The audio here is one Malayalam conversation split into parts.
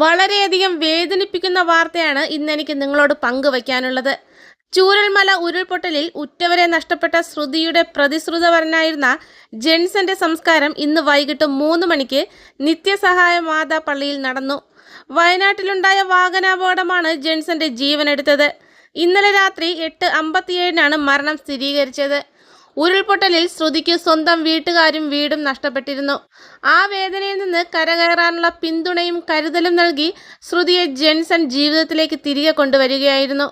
വളരെയധികം വേദനിപ്പിക്കുന്ന വാർത്തയാണ് ഇന്ന് എനിക്ക് നിങ്ങളോട് പങ്കുവയ്ക്കാനുള്ളത്. ചൂരൽമല ഉരുൾപൊട്ടലിൽ ഉറ്റവരെ നഷ്ടപ്പെട്ട ശ്രുതിയുടെ പ്രതിശ്രുതവരനായിരുന്ന ജെൻസന്റെ സംസ്കാരം ഇന്ന് വൈകിട്ട് മൂന്ന് മണിക്ക് നിത്യസഹായ മാതാ പള്ളിയിൽ നടന്നു. വയനാട്ടിലുണ്ടായ വാഹനാപകടമാണ് ജെൻസന്റെ ജീവനെടുത്തത്. ഇന്നലെ രാത്രി എട്ട് അമ്പത്തിയേഴിനാണ് മരണം സ്ഥിരീകരിച്ചത്. ഉരുൾപൊട്ടലിൽ ശ്രുതിക്ക് സ്വന്തം വീട്ടുകാരും വീടും നഷ്ടപ്പെട്ടിരുന്നു. ആ വേദനയിൽ നിന്ന് കരകയറാനുള്ള പിന്തുണയും കരുതലും നൽകി ശ്രുതിയെ ജെൻസൺ ജീവിതത്തിലേക്ക് തിരികെ കൊണ്ടുവരികയായിരുന്നു.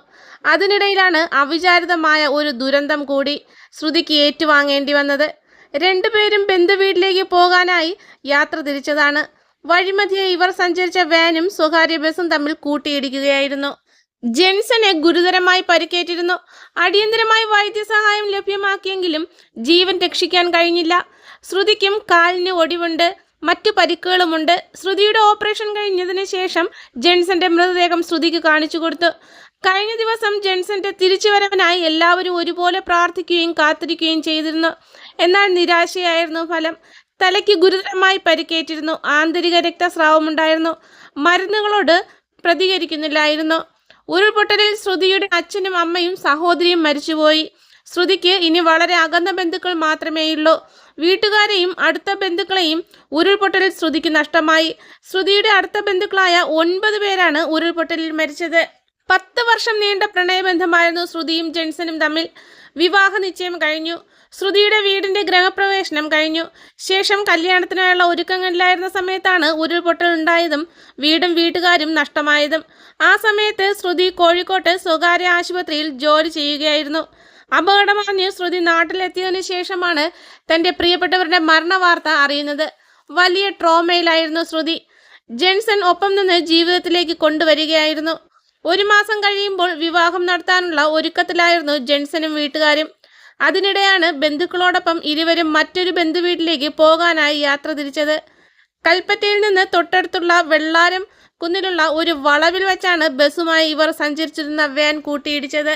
അതിനിടയിലാണ് അവിചാരിതമായ ഒരു ദുരന്തം കൂടി ശ്രുതിക്ക് ഏറ്റുവാങ്ങേണ്ടി വന്നത്. രണ്ടുപേരും ബന്ധുവീട്ടിലേക്ക് പോകാനായി യാത്ര തിരിച്ചതാണ്. വഴിമധ്യേ ഇവർ സഞ്ചരിച്ച വാനും സ്വകാര്യ ബസും തമ്മിൽ കൂട്ടിയിടിക്കുകയായിരുന്നു. ജെൻസനെ ഗുരുതരമായി പരിക്കേറ്റിരുന്നു. അടിയന്തരമായി വൈദ്യസഹായം ലഭ്യമാക്കിയെങ്കിലും ജീവൻ രക്ഷിക്കാൻ കഴിഞ്ഞില്ല. ശ്രുതിക്കും കാലിന് ഒടിവുണ്ട്. മറ്റു പരിക്കുകളുമുണ്ട്. ശ്രുതിയുടെ ഓപ്പറേഷൻ കഴിഞ്ഞതിന് ശേഷം ജെൻസന്റെ മൃതദേഹം ശ്രുതിക്ക് കാണിച്ചു കൊടുത്തു. കഴിഞ്ഞ ദിവസം ജെൻസന്റെ തിരിച്ചുവരവിനായി എല്ലാവരും ഒരുപോലെ പ്രാർത്ഥിക്കുകയും കാത്തിരിക്കുകയും ചെയ്തിരുന്നു. എന്നാൽ നിരാശയായിരുന്നു ഫലം. തലയ്ക്ക് ഗുരുതരമായി പരിക്കേറ്റിരുന്നു. ആന്തരിക രക്തസ്രാവമുണ്ടായിരുന്നു. മരുന്നുകളോട് പ്രതികരിക്കുന്നില്ലായിരുന്നു. ഉരുൾപൊട്ടലിൽ ശ്രുതിയുടെ അച്ഛനും അമ്മയും സഹോദരിയും മരിച്ചുപോയി. ശ്രുതിക്ക് ഇനി വളരെ അകന്ന ബന്ധുക്കൾ മാത്രമേയുള്ളൂ. വീട്ടുകാരെയും അടുത്ത ബന്ധുക്കളെയും ഉരുൾപൊട്ടലിൽ ശ്രുതിക്ക് നഷ്ടമായി. ശ്രുതിയുടെ അടുത്ത ബന്ധുക്കളായ ഒൻപത് പേരാണ് ഉരുൾപൊട്ടലിൽ മരിച്ചത്. പത്ത് വർഷം നീണ്ട പ്രണയബന്ധമായിരുന്നു ശ്രുതിയും ജെൻസനും തമ്മിൽ. വിവാഹ നിശ്ചയം കഴിഞ്ഞു. ശ്രുതിയുടെ വീടിന്റെ ഗൃഹപ്രവേശനം കഴിഞ്ഞു. ശേഷം കല്യാണത്തിനായുള്ള ഒരുക്കങ്ങളിലായിരുന്ന സമയത്താണ് ഉരുൾപൊട്ടൽ ഉണ്ടായതും വീടും വീട്ടുകാരും നഷ്ടമായതും. ആ സമയത്ത് ശ്രുതി കോഴിക്കോട്ട് സ്വകാര്യ ആശുപത്രിയിൽ ജോലി ചെയ്യുകയായിരുന്നു. അപകടമറിഞ്ഞ് ശ്രുതി നാട്ടിലെത്തിയതിനു ശേഷമാണ് തന്റെ പ്രിയപ്പെട്ടവരുടെ മരണവാർത്ത അറിയുന്നത്. വലിയ ട്രോമയിലായിരുന്നു ശ്രുതി. ജെൻസൺ ഒപ്പം നിന്ന് ജീവിതത്തിലേക്ക് കൊണ്ടുവരികയായിരുന്നു. ഒരു മാസം കഴിയുമ്പോൾ വിവാഹം നടത്താനുള്ള ഒരുക്കത്തിലായിരുന്നു ജെൻസനും വീട്ടുകാരും. അതിനിടെയാണ് ബന്ധുക്കളോടൊപ്പം ഇരുവരും മറ്റൊരു ബന്ധുവീട്ടിലേക്ക് പോകാനായി യാത്ര തിരിച്ചത്. കൽപ്പറ്റയിൽ നിന്ന് തൊട്ടടുത്തുള്ള വെള്ളാരം കുന്നിലുള്ള ഒരു വളവിൽ വെച്ചാണ് ബസ്സുമായി ഇവർ സഞ്ചരിച്ചിരുന്ന വാൻ കൂട്ടിയിടിച്ചത്.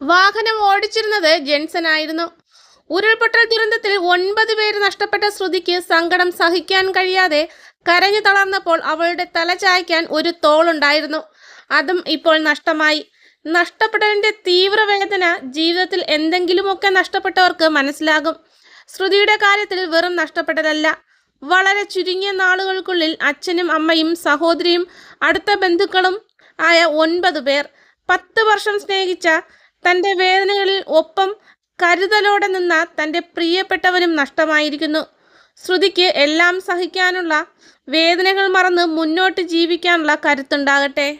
വാഹനം ഓടിച്ചിരുന്നത് ജെൻസൺ ആയിരുന്നു ഉരുൾപൊട്ടൽ ദുരന്തത്തിൽ ഒൻപത് പേര് നഷ്ടപ്പെട്ട ശ്രുതിക്ക് സങ്കടം സഹിക്കാൻ കഴിയാതെ കരഞ്ഞു തളർന്നപ്പോൾ അവളുടെ തല ചായ്ക്കാൻ ഒരു തോളുണ്ടായിരുന്നു. അതും ഇപ്പോൾ നഷ്ടമായി. നഷ്ടപ്പെട്ടതിന്റെ തീവ്രവേദന ജീവിതത്തിൽ എന്തെങ്കിലുമൊക്കെ നഷ്ടപ്പെട്ടവർക്ക് മനസ്സിലാകും. ശ്രുതിയുടെ കാര്യത്തിൽ വെറും നഷ്ടപ്പെട്ടതല്ല. വളരെ ചുരുങ്ങിയ നാളുകൾക്കുള്ളിൽ അച്ഛനും അമ്മയും സഹോദരിയും അടുത്ത ബന്ധുക്കളും ആയ ഒൻപത് പേർ പത്ത് വർഷം സ്നേഹിച്ച തന്റെ വേദനകളിൽ ഒപ്പം കരുതലോടെ നിന്ന തന്റെ പ്രിയപ്പെട്ടവരും നഷ്ടമായിരിക്കുന്നു. ശ്രുതിക്ക് എല്ലാം സഹിക്കാനുള്ള വേദനകൾ മറന്ന് മുന്നോട്ട് ജീവിക്കാനുള്ള കരുത്തുണ്ടാകട്ടെ.